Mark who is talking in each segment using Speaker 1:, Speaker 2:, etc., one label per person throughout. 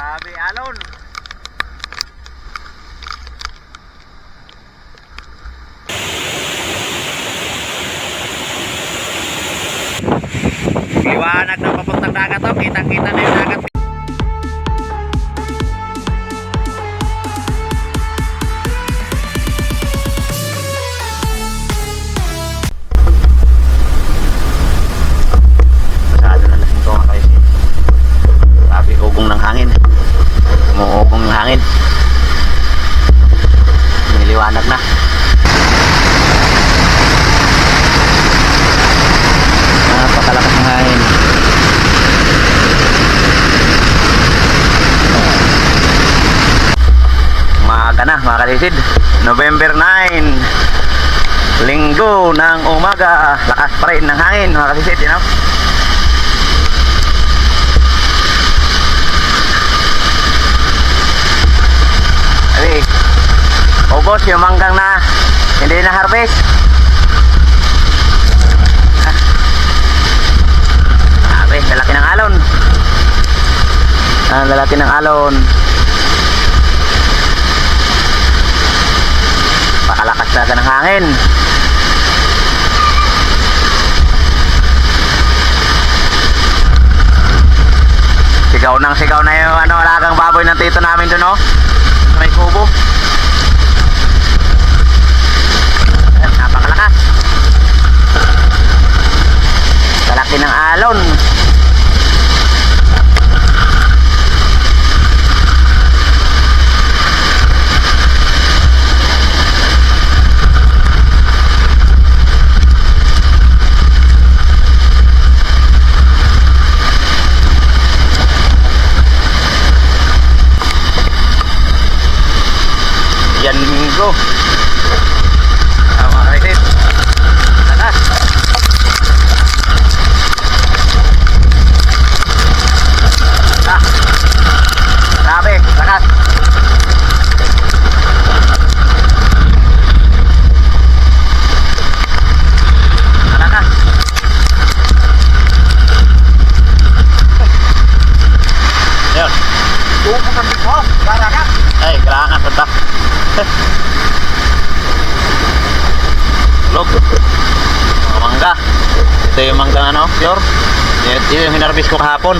Speaker 1: Grabe, alon. Liwanag ng papuntang dagat to. Kitang-kita na yung dagat. Kalisid. November 9. Linggo ng umaga. Lakas pa rin ng hangin mga kalisid. You know? Ay, ubos yung manggang na hindi na harvest. Sabi, lalaki ng alon. Ah, lalaki ng alon. Talaga ng hangin. Sigaw ng sigaw na yung ano, alagang baboy ng tito namin doon, oh. May kubo. Napakalakas. Kalaki ng alon. Yan linggo. Tama ka rin. Lakas. Ah. Grabe, lakas. Lakas. Yan.
Speaker 2: Tubo ka dito, barakat.
Speaker 1: Punta. Log. Mga mangga. Ito yung mangga ano, pure. Ito yung hinarbis ko kahapon.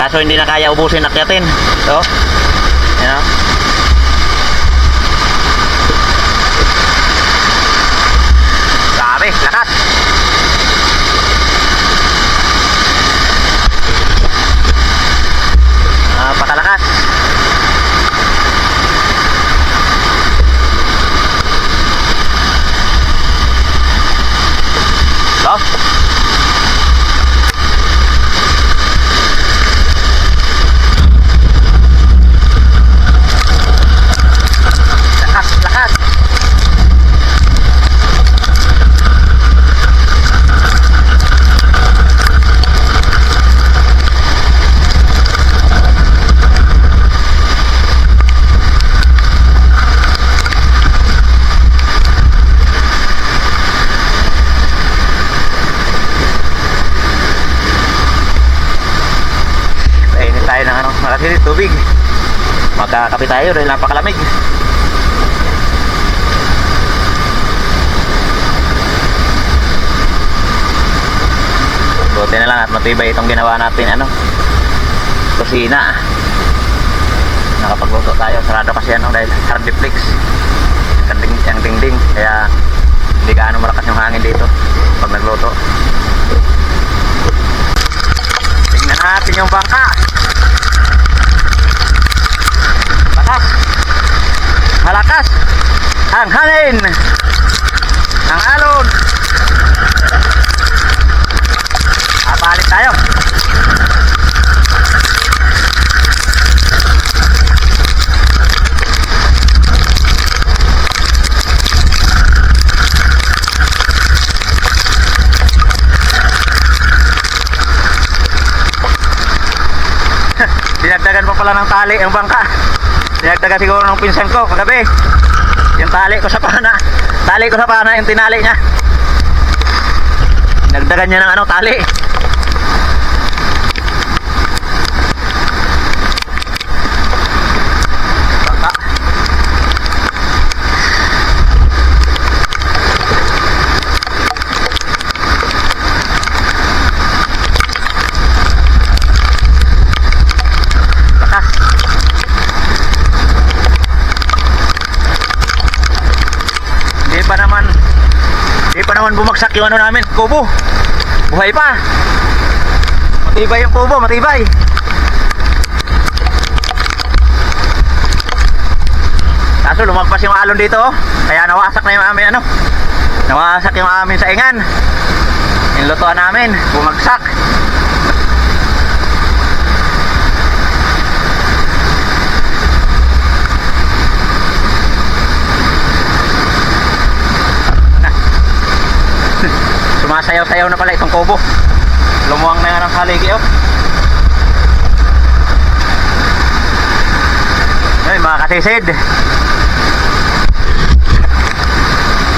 Speaker 1: Kaso hindi na kaya ubusin akyatin. So, o. Grabe, lakas. Napakalakas. Lo. Lakas, lakas. Kainin tayo ng ano, makasili tubig. Magkakape tayo dahil napakalamig. Buti na lang at matibay itong ginawa natin ano. Kusina. Nakapagluto tayo. Sarado kasi ano dahil hardiplex. Ang ding, ang dingding. Kaya hindi gaano malakas yung hangin dito pag nagluto. Tingnan natin yung bangka. Malakas. Malakas. Ang hangin. Ang alon. Ah, balik tayo. Dinagdagan pa pala ng tali ang bangka. Dinagdagan siguro ng pinsan ko kagabi. Yung tali ko sa pana. Tali ko sa pana, yung tinali niya. Dinagdagan niya ng ano, tali. Naman bumagsak yung ano namin, kubo. Buhay pa. Matibay yung kubo, matibay. Kaso lumagpas yung alon dito, oh. kaya nawasak na yung amin ano. Nawasak yung amin saingan. Yung lutuan namin, bumagsak. Sumasayaw-sayaw na pala itong kubo. Lumuwang na nga ng haligi oh. Ay, mga kasisid.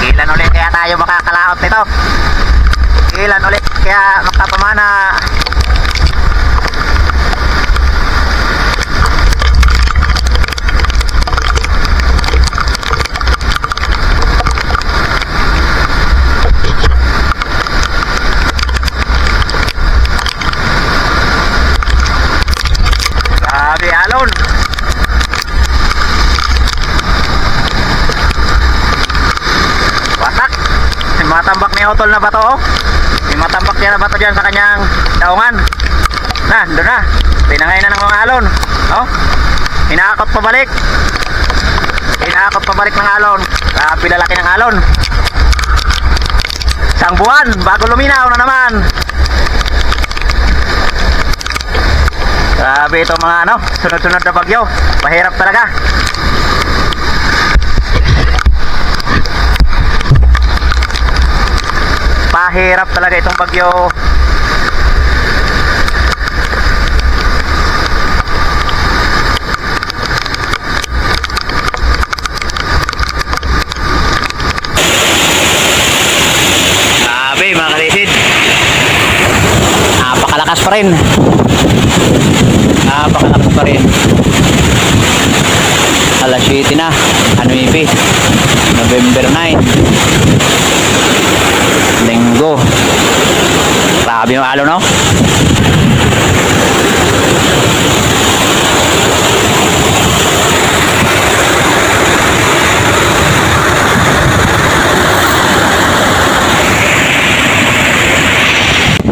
Speaker 1: Ilan ulit kaya tayo makakalaot nito? Ilan ulit kaya makapamana? Grabe alon. Wasak. May Otol na bato oh. May matambak niya na bato dyan sa kanyang daungan. Na, doon na. Tinangay na ng mga alon. Oh. Hinakot pabalik. Hinakot pabalik ng alon. Grabe lalaki ng alon. Isang buwan bago luminaw na naman. Grabe ito mga ano, sunod-sunod na bagyo. Mahirap talaga. Pahirap talaga itong bagyo. Grabe mga kalisid. Napakalakas pa rin. Napakalakas pa rin. Alas 7 na. Ano ipi? November 9. Linggo. Yung alo, no?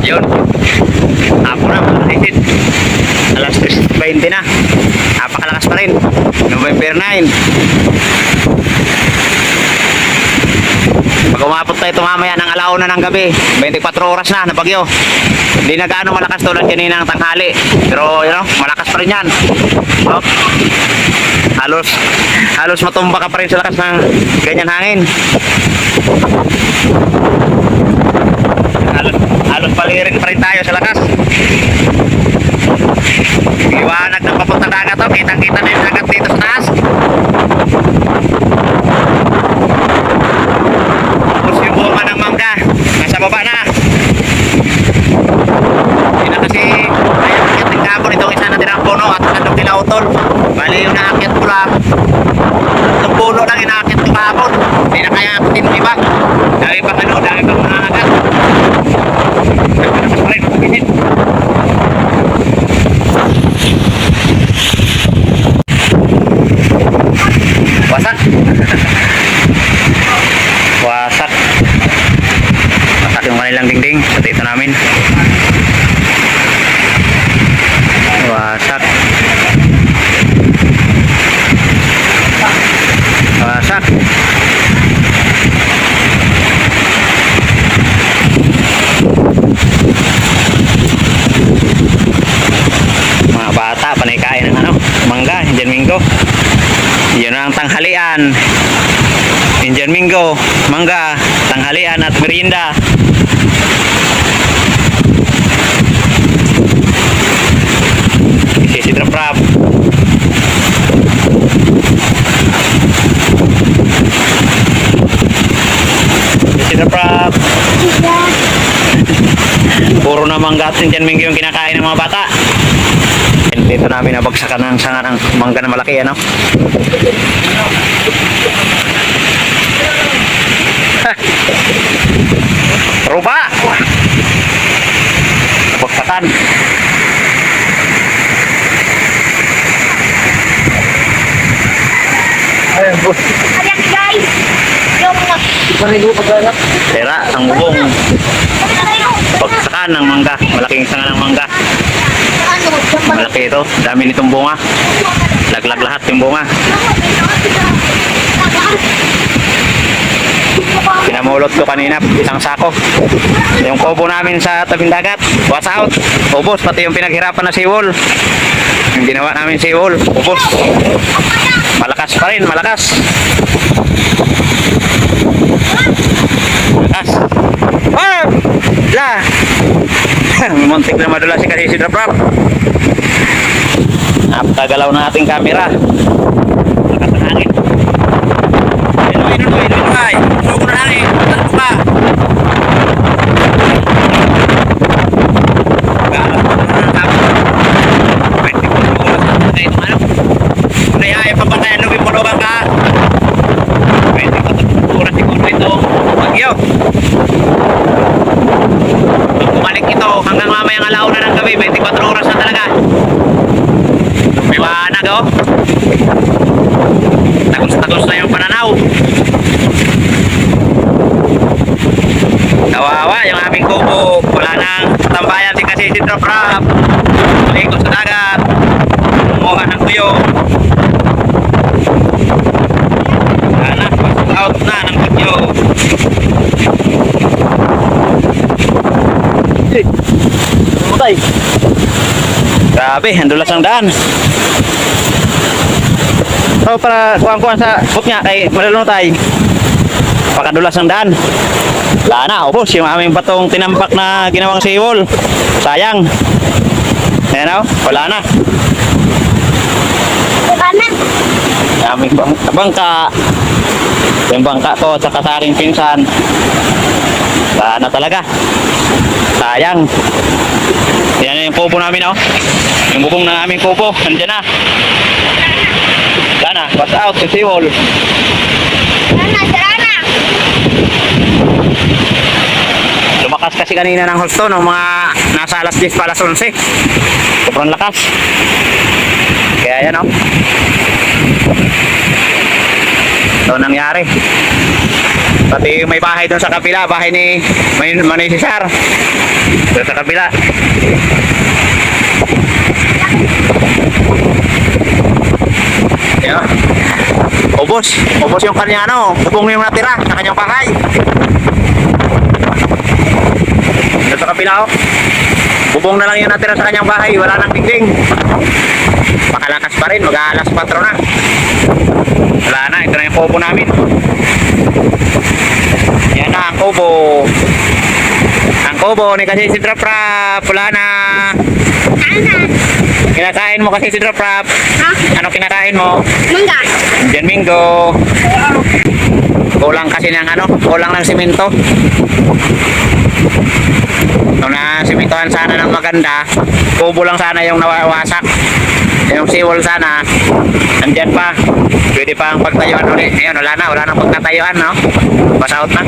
Speaker 1: Yun. Apo na, mga kasisid. Alas 3.20 na. Napakalakas pa rin. November 9. Pag umapot tayo ito mamaya ng gabi, 24 oras na na bagyo. Hindi na gaano malakas tulad kanina ng tanghali. Pero you know, malakas pa rin yan. Oh. Halos, halos matumba ka pa rin sa lakas ng ganyan hangin. Halos, halos palirin pa rin tayo sa lakas. Liwanag ng papunta dagat to. Kitang-kita na yung dagat dito sa taas. Tapos yung bunga ng mangga. Nasa baba na. Hindi na kasi ayaw akit ng kapon. Itong isa na tirang puno at anong kinautol. Bali yung naakit ko lang. Itong puno lang inaakit ko kapon. Hindi na kaya akitin ng iba. Dami pang ano, dami pang mga agat. Mas pa rin, mabisit. Wasak. Wasak. Wasak yung kanilang dito namin. Wasak. Wasak. Mga bata, panay kain ng ano, mangga, Indian Mingo. Yun ang tanghalian. Indian Mingo, mangga, tanghalian at merienda. Mangga at Indian Mingo yung kinakain ng mga bata. Dito namin nabagsakan ng sanga ng mangga na malaki, ano? Ruba! Nabagsakan.
Speaker 2: Ayan,
Speaker 3: guys, yung
Speaker 1: Sira ang bubong. Pagsakan ng mangga. Malaking sanga ng mangga. Malaki ito. Dami nitong bunga. Laglag lahat yung bunga. Pinamulot ko kanina, isang sako. Yung kubo namin sa tabing dagat, was out. Ubos, pati yung pinaghirapan na seawall. Yung ginawa namin seawall, ubos. Malakas pa rin, malakas. Malakas. Ah! La! Muntik na madula si kasi si Draprap. Napakagalaw na ating camera. Lakas ng hangin. Inuwi, inuwi, inuwi. Sugo na hangin. Ano ba? Galang pa na ng tao. Pwede ko na oras na tayo ng ano. Kaya ay pabantayan lubi mo lugang ka. Pwede ko na oras siguro ito. Bagyo. Pag bumalik ito hanggang mamayang alauna ng gabi, 24 oras na talaga. May maanag oh. Tagos-tagos na yung pananaw. Kawawa yung aming kubo. Wala nang tambayan din kasi si Drop Rap. Maligo sa dagat. Kumuha ng tuyo. Wala na. Pass out na ng bagyo. Putay. Grabe, handulas ang daan. So para kuang-kuang sa niya kay malulunotay. Pakadulas ng daan. Wala na, ubos yung aming batong tinampak na ginawang seawall. Sayang. Ayan o, wala na. Yung aming bang bangka. Yung bangka ko at saka sa aking pinsan. Wala na talaga. Sayang. Yan na yung kubo namin oh. Yung bubong ng aming kubo, nandiyan na. Wala na, pass out sa seawall. Lumakas kasi kanina ng husto ng mga nasa alas 10 pa alas 11. Sobrang lakas. Kaya yan oh. Ito ang nangyari. Pati may bahay doon sa kapila, bahay ni may Manay Cesar. Doon sa kapila. Yan. Ubos. Ubos yung kanya ano, bubong yung natira sa kanyang bahay. Doon sa kapila oh. Bubong na lang yung natira sa kanyang bahay, wala nang dingding. Makalakas pa rin, mag-aalas 4 na. Wala na, ito na yung kubo namin. Yan na ang kubo. Ang kubo ni kasi si Trap Rap, wala na. Kinakain mo kasi si Trap Rap. Ano kinakain mo?
Speaker 3: Mangga.
Speaker 1: Diyan Mingo. Kulang kasi ng ano, kulang ng simento. Kung na simentohan sana ng maganda, kubo lang sana yung nawawasak. Yung seawall sana, nandyan pa. Pwede pa ang pagtayuan ulit. Ngayon, wala na, wala nang pagtatayuan, no? Pass out na.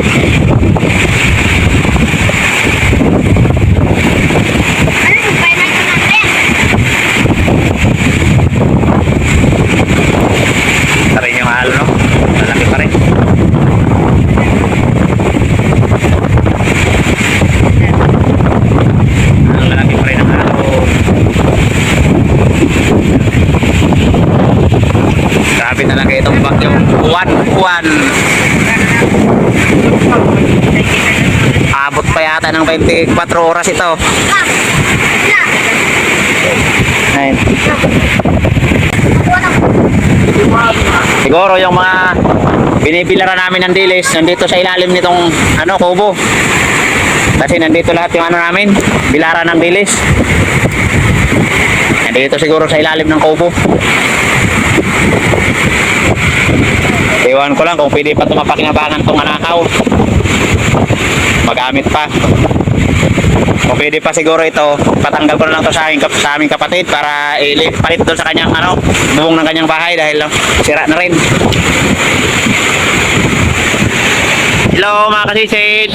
Speaker 3: Ano yung finance natin?
Speaker 1: Pa rin yung halo, no? Malaki pa rin. Ang lalaki pa rin ang halo. Grabe talaga itong bagyong buwan. Abot pa yata ng 24 oras ito. Siguro yung mga binibilaran namin ng dilis nandito sa ilalim nitong ano kubo. Kasi nandito lahat yung ano namin, bilaran ng dilis. Nandito siguro sa ilalim ng kubo. Iwan ko lang kung pwede pa tumapakinabangan tong anakaw. Magamit pa. Kung pwede pa siguro ito, patanggal ko na lang to sa, aking, sa aming kapatid para ipalit doon sa kanyang ano, bubong ng kanyang bahay dahil sira na rin. Hello mga kasisid!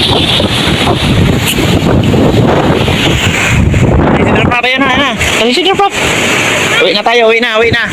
Speaker 1: Kasisid na tayo na, na. Kasisid na prop! Uwi na tayo, uwi na, uwi na.